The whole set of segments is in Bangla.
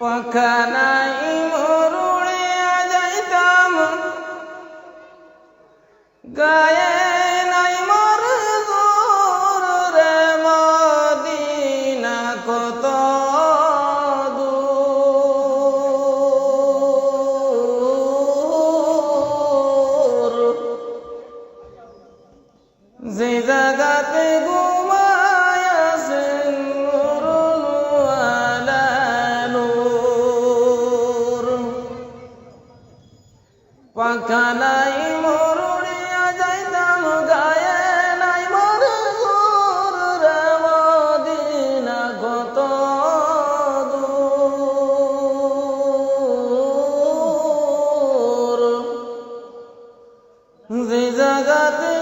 পাখানাই মরুড়ে যাইতাম। গায়ে নাই মর রে মদিনা কত দূর। যে নাই মরুড়িয়া যাইতাম গায়ে নাই মর রে মদিনা কত দূর। যে জাগাতে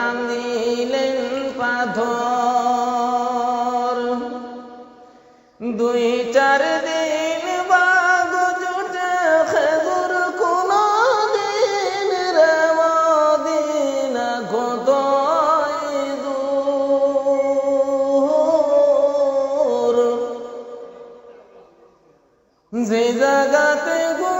বান্ধিলেন পাথর। দুই চার দিন বাগ জুটে খেজুর কোন দিন রে মদিনা কত যে জাগাতে ঘুমায়াছেন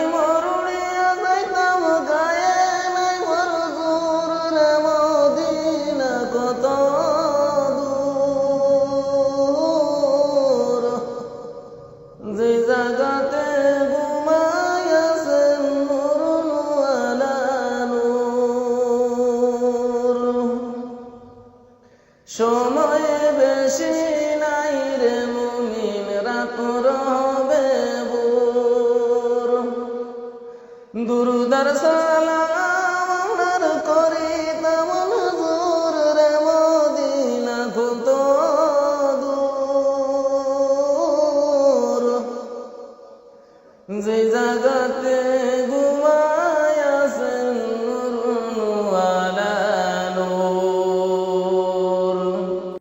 সময় বেশি নাই রে মুমিন রাত রবে বুর। দুরুদার সালাম করি তেমন জোর রে মদিনা কত দূর। যে জাগাতে